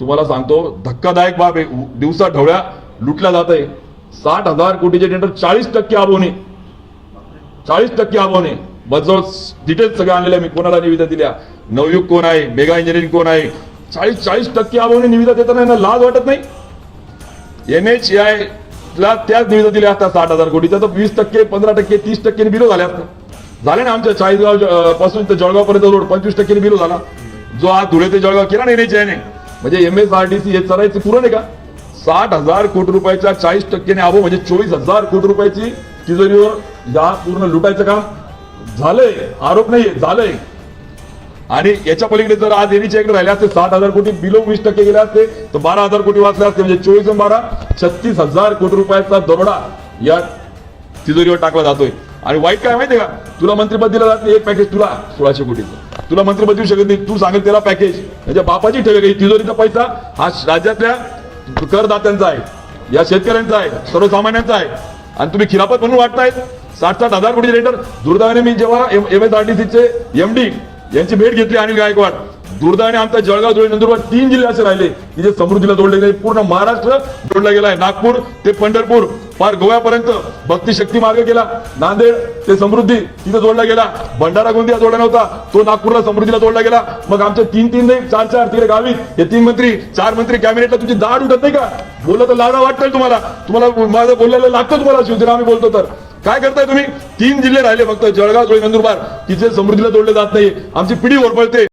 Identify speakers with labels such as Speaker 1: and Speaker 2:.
Speaker 1: तुम्हाला सांगतो धक्कादायक बाब आहे. दिवसा ढवळ्या लुटल्या जात आहे. साठ हजार कोटीचे टेंडर चाळीस टक्के आबवणे चाळीस टक्के आबवणे बजवळ डिटेल्स सगळ्या आणलेल्या मी कोणाला निविदा दिल्या? नवयुग कोण आहे? मेगा इंजिनिअरिंग कोण आहे? चाळीस चाळीस टक्के आबवणे निविदा देताना यांना लाज वाटत नाही? एन एच आय ला त्याच निविदा दिल्या असतात साठ हजार कोटीच्या. तर वीस टक्के पंधरा टक्के तीस टक्के बिलो झाल्या असतात झाले ना आमच्या चाळीसगावपासून ते जळगाव पर्यंत रोड पंचवीस टक्के बिलो झाला. जो आज धुळे ते जळगाव केला ना एन एच आयने म्हणजे M S R D C हे चरायचं पुरं नाही का? साठ हजार कोटी रुपयाच्या चाळीस टक्क्याने आबो म्हणजे चोवीस हजार कोटी रुपयाची तिजोरीवर या पूर्ण लुटायचं काम झालंय. आरोप नाहीये झालंय. आणि याच्या पलीकडे जर आज एनीचे इकडे राहिले असते साठ हजार कोटी बिलो वीस टक्के गेले असते तर बारा हजार कोटी वाचले असते म्हणजे चोवीस बारा छत्तीस हजार कोटी रुपयाचा दरोडा या तिजोरीवर टाकला जातोय. आणि वाईट काय माहितीये का? तुला मंत्रिपद दिलं जात एक पॅकेज तुला सोळाशे कोटीचं. तुला मंत्रिपद देऊ शकत नाही. तू सांगेल त्याला पॅकेज म्हणजे बापाची ठेवे काही तिजोरीचा पैसा हा राज्यातल्या करदात्यांचा आहे. या शेतकऱ्यांचा आहे. सर्वसामान्यांचा आहे. आणि तुम्ही खिरापत म्हणून वाटतायत साठ साठ हजार कोटी लेटर दुर्दैवाने मी जेव्हा एम एस आर टी सीचे एमडी यांची भेट घेतली अनिल गायकवाड दुर्दैवाने आमचा जळगाव धुळे नंदुरबार तीन जिल्हे असे राहिले. की जे समृद्धीला जोडले गेले. पूर्ण महाराष्ट्र जोडला गेला आहे. नागपूर ते पंढरपूर. पार गोव्यापर्यंत भक्ती शक्ती मार्ग केला नांदेड ते समृद्धी तिथे जोडला गेला. भंडारा गोंदिया जोडला नव्हता. तो नागपूरला समृद्धीला जोडला गेला. मग आमचे तीन तीन नाही चार चार तिकडे गावी. हे तीन मंत्री चार मंत्री कॅबिनेटला तुमची दाढ उठत नाही का? बोललं तर लाडा वाटतंय तुम्हाला. तुम्हाला माझं बोललेलं लागतं तुम्हाला शिवसेना आम्ही बोलतो तर. काय करताय तुम्ही? तीन जिल्हे राहिले फक्त जळगाव धुळे नंदुरबार. तिथे समृद्धीला जोडले जात नाही. आमची पिढी ओरपळते.